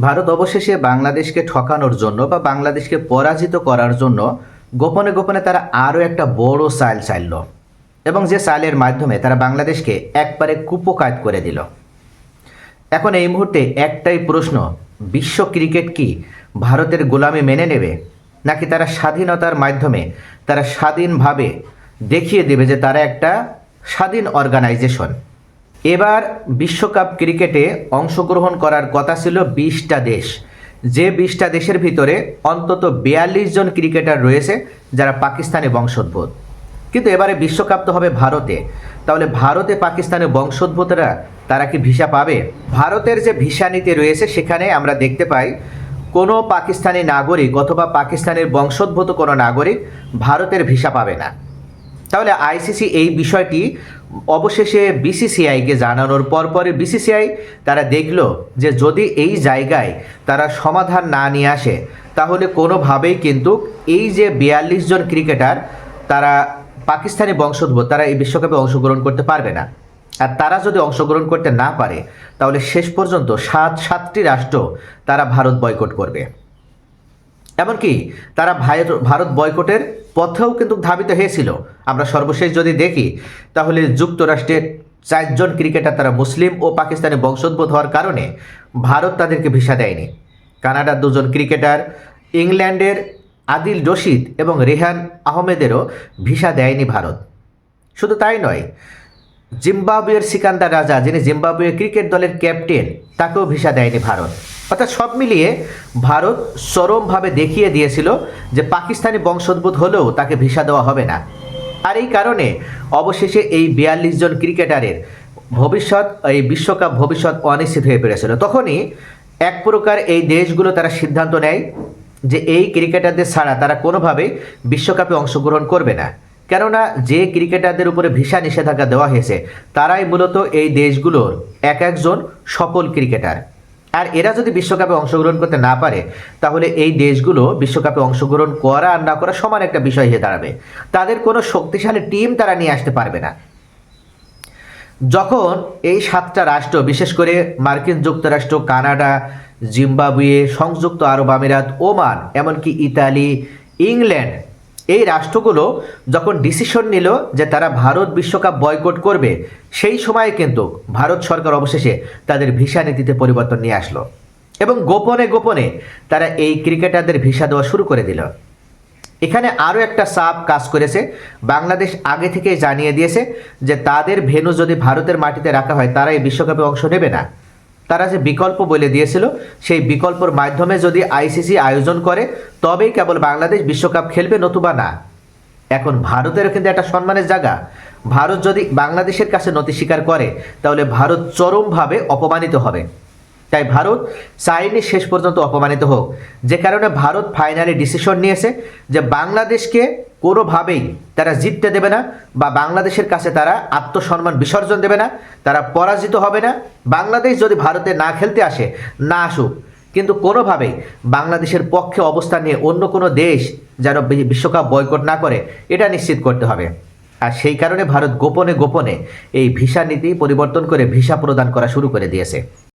ভারত অবশেষে বাংলাদেশকে ঠকানোর জন্য বা বাংলাদেশকে পরাজিত করার জন্য গোপনে গোপনে তারা আরও একটা বড় সাইল চাইল এবং যে সাইলের মাধ্যমে তারা বাংলাদেশকে একবারে কুপকায়ত করে দিল। এখন এই মুহূর্তে একটাই প্রশ্ন, বিশ্ব ক্রিকেট কি ভারতের গোলামি মেনে নেবে? নাকি তারা স্বাধীনতার মাধ্যমে তারা স্বাধীনভাবে দেখিয়ে দেবে যে তারা একটা স্বাধীন অর্গানাইজেশন এবার বিশ্বকাপ ক্রিকেটে অংশগ্রহণ করার কথা ছিল বিশটা দেশ। যে বিশটা দেশের ভিতরে অন্তত বিয়াল্লিশ জন ক্রিকেটার রয়েছে যারা পাকিস্তানি বংশোদ্ভূত। কিন্তু এবারে বিশ্বকাপ তো হবে ভারতে। তাহলে ভারতে পাকিস্তানের বংশোদ্ভূতরা তারা কি ভিসা পাবে? ভারতের যে ভিসা নীতি রয়েছে সেখানে আমরা দেখতে পাই, কোনো পাকিস্তানি নাগরিক অথবা পাকিস্তানের বংশোদ্ভূত কোনো নাগরিক ভারতের ভিসা পাবে না। তাহলে আইসিসি এই বিষয়টি অবশেষে বিসিসিআইকে জানানোর পরপরই বিসিসিআই তারা দেখল যে যদি এই জায়গায় তারা সমাধান না নিয়ে আসে, তাহলে কোনোভাবেই কিন্তু এই যে বিয়াল্লিশ জন ক্রিকেটার তারা পাকিস্তানি বংশোদ্ভূত, তারা এই বিশ্বকাপে অংশগ্রহণ করতে পারবে না। আর তারা যদি অংশগ্রহণ করতে না পারে, তাহলে শেষ পর্যন্ত সাত সাতটি রাষ্ট্র তারা ভারত বয়কট করবে। এমনকি তারা ভারত ভারত বয়কটের পথেও কিন্তু ধাবিত হয়েছিল। আমরা সর্বশেষ যদি দেখি, তাহলে যুক্তরাষ্ট্রের চারজন ক্রিকেটার তারা মুসলিম ও পাকিস্তানি বংশোদ্ভূত হওয়ার কারণে ভারত তাদেরকে ভিসা দেয়নি। কানাডার দুজন ক্রিকেটার, ইংল্যান্ডের আদিল রশিদ এবং রেহান আহমেদেরও ভিসা দেয়নি ভারত। শুধু তাই নয়, জিম্বাবুয়ের সিকান্দার রাজা, যিনি জিম্বাবুয়ে ক্রিকেট দলের ক্যাপ্টেন, তাকেও ভিসা দেয়নি ভারত। অর্থাৎ সব মিলিয়ে ভারত চরমভাবে দেখিয়ে দিয়েছিল যে পাকিস্তানি বংশোদ্ভূত হলেও তাকে ভিসা দেওয়া হবে না। আর এই কারণে অবশেষে এই বিয়াল্লিশ জন ক্রিকেটারের ভবিষ্যৎ, এই বিশ্বকাপ ভবিষ্যৎ অনিশ্চিত হয়ে পড়েছিল তখনই এক প্রকার এই দেশগুলো তারা সিদ্ধান্ত নেয় যে এই ক্রিকেটারদের ছাড়া তারা কোনোভাবেই বিশ্বকাপে অংশগ্রহণ করবে না। কেননা যে ক্রিকেটারদের উপরে ভিসা নিষেধাজ্ঞা দেওয়া হয়েছে, তারাই মূলত এই দেশগুলোর এক একজন সফল ক্রিকেটার। আর এরা যদি বিশ্বকাপে অংশগ্রহণ করতে না পারে, তাহলে এই দেশগুলো বিশ্বকাপে অংশগ্রহণ করা আর না করা সমান একটা বিষয় হয়ে দাঁড়াবে। তাদের কোনো শক্তিশালী টিম তারা নিয়ে আসতে পারবে না। যখন এই সাতটা রাষ্ট্র, বিশেষ করে মার্কিন যুক্তরাষ্ট্র, কানাডা, জিম্বাবুয়ে, সংযুক্ত আরব আমিরাত, ওমান, এমনকি ইতালি, ইংল্যান্ড এই রাষ্ট্রগুলো যখন ডিসিশন নিল যে তারা ভারত বিশ্বকাপ বয়কট করবে, সেই সময়ে কিন্তু ভারত সরকার অবশেষে তাদের ভিসা নীতিতে পরিবর্তন নিয়ে আসলো। এবং গোপনে গোপনে তারা এই ক্রিকেটারদের ভিসা দেওয়া শুরু করে দিল। এখানে আরও একটা সাপ কাজ করেছে। বাংলাদেশ আগে থেকেই জানিয়ে দিয়েছে যে তাদের ভেন্যু যদি ভারতের মাটিতে রাখা হয় তারা এই বিশ্বকাপে অংশ নেবে না। তারা যে বিকল্প বলে দিয়েছিল, সেই বিকল্পর মাধ্যমে যদি আইসিসি আয়োজন করে, তবেই কেবল বাংলাদেশ বিশ্বকাপ খেলবে নতুবা না। এখন ভারতেরও কিন্তু একটা সম্মানের জায়গা। ভারত যদি বাংলাদেশের কাছে নতি স্বীকার করে, তাহলে ভারত চরমভাবে অপমানিত হবে। তাই ভারত চাইনি শেষ পর্যন্ত অপমানিত হোক। যে কারণে ভারত ফাইনালি ডিসিশন নিয়েছে যে বাংলাদেশকে কোনোভাবেই তারা জিততে দেবে না বা বাংলাদেশের কাছে তারা আত্মসম্মান বিসর্জন দেবে না, তারা পরাজিত হবে না। বাংলাদেশ যদি ভারতে না খেলতে আসে, না আসুক। কিন্তু কোনোভাবেই বাংলাদেশের পক্ষে অবস্থান নিয়ে অন্য কোনো দেশ যেন বিশ্বকাপ বয়কট না করে, এটা নিশ্চিত করতে হবে। আর সেই কারণে ভারত গোপনে গোপনে এই ভিসা নীতি পরিবর্তন করে ভিসা প্রদান করা শুরু করে দিয়েছে।